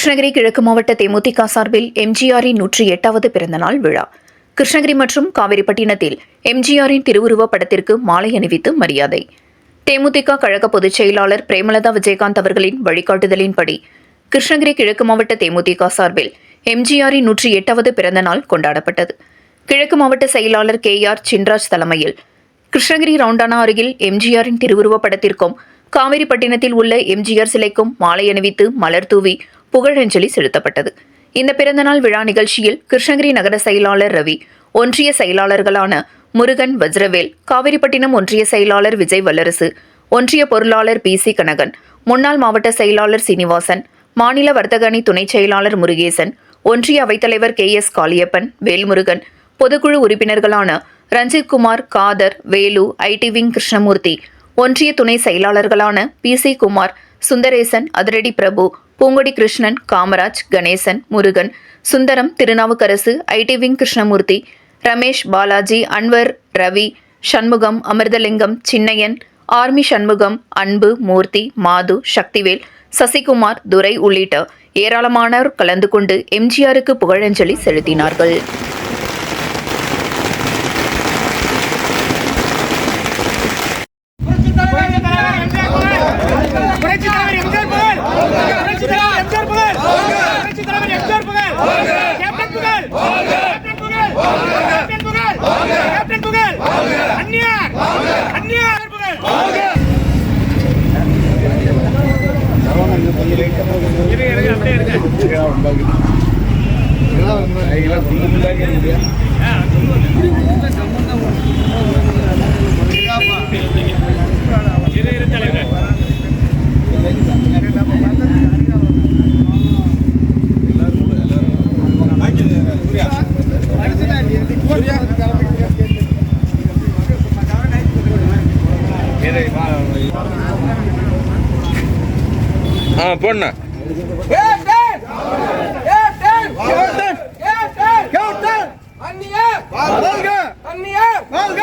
கிருஷ்ணகிரி கிழக்கு மாவட்ட தேமுதிக சார்பில் எம்ஜிஆரின் நூற்றி எட்டாவது பிறந்தநாள் விழா. கிருஷ்ணகிரி மற்றும் காவிரிப்பட்டினத்தில் எம்ஜிஆரின் திருவுருவப் படத்திற்கு மாலை அணிவித்து மரியாதை. தேமுதிக கழக பொதுச் செயலாளர் பிரேமலதா விஜயகாந்த் அவர்களின் வழிகாட்டுதலின்படி கிருஷ்ணகிரி கிழக்கு மாவட்ட தேமுதிக சார்பில் எம்ஜிஆரின் நூற்றி எட்டாவது பிறந்தநாள் கொண்டாடப்பட்டது. கிழக்கு மாவட்ட செயலாளர் கே ஆர் சின்ராஜ் தலைமையில் கிருஷ்ணகிரி ரவுண்டானா அருகில் எம்ஜிஆரின் திருவுருவப் படத்திற்கும் காவிரிப்பட்டினத்தில் உள்ள எம்ஜிஆர் சிலைக்கும் மாலை அணிவித்து மலர் தூவி புகழஞ்சலி செலுத்தப்பட்டது. இந்த பிறந்தநாள் விழா நிகழ்ச்சியில் கிருஷ்ணகிரி நகர செயலாளர் ரவி ஒன்றிய செயலாளர்களான முருகன் வஜ்ரவேல் காவிரிப்பட்டினம் ஒன்றிய செயலாளர் விஜய் வல்லரசு ஒன்றிய பொருளாளர் பி சி கனகன் முன்னாள் மாவட்ட செயலாளர் சீனிவாசன் மாநில வர்த்தக அணி துணைச் செயலாளர் முருகேசன் ஒன்றிய அவைத்தலைவர் கே எஸ் காளியப்பன் வேல்முருகன் பொதுக்குழு உறுப்பினர்களான ரஞ்சித்குமார் காதர் வேலு ஐடி விங் கிருஷ்ணமூர்த்தி ஒன்றிய துணை செயலாளர்களான பி சி குமார் சுந்தரேசன் அதிரடி Prabhu Poongodi Krishnan Kamaraj Ganesan Murugan Sundaram Thirunavukkarasu IT wing Krishnamurthy Ramesh Balaji Anwar Ravi Shanmugam Amirthalingam Chinnaiyan army Shanmugam Anbu Moorthy Mathu Sakthivel Sasikumar துரை உள்ளிட்ட ஏராளமானோர் கலந்து கொண்டு எம்ஜிஆருக்கு புகழஞ்சலி செலுத்தினார்கள். ஆ போண்ண captain captain captain captain captain அந்நியார் வாழ்க அந்நியார் வாழ்க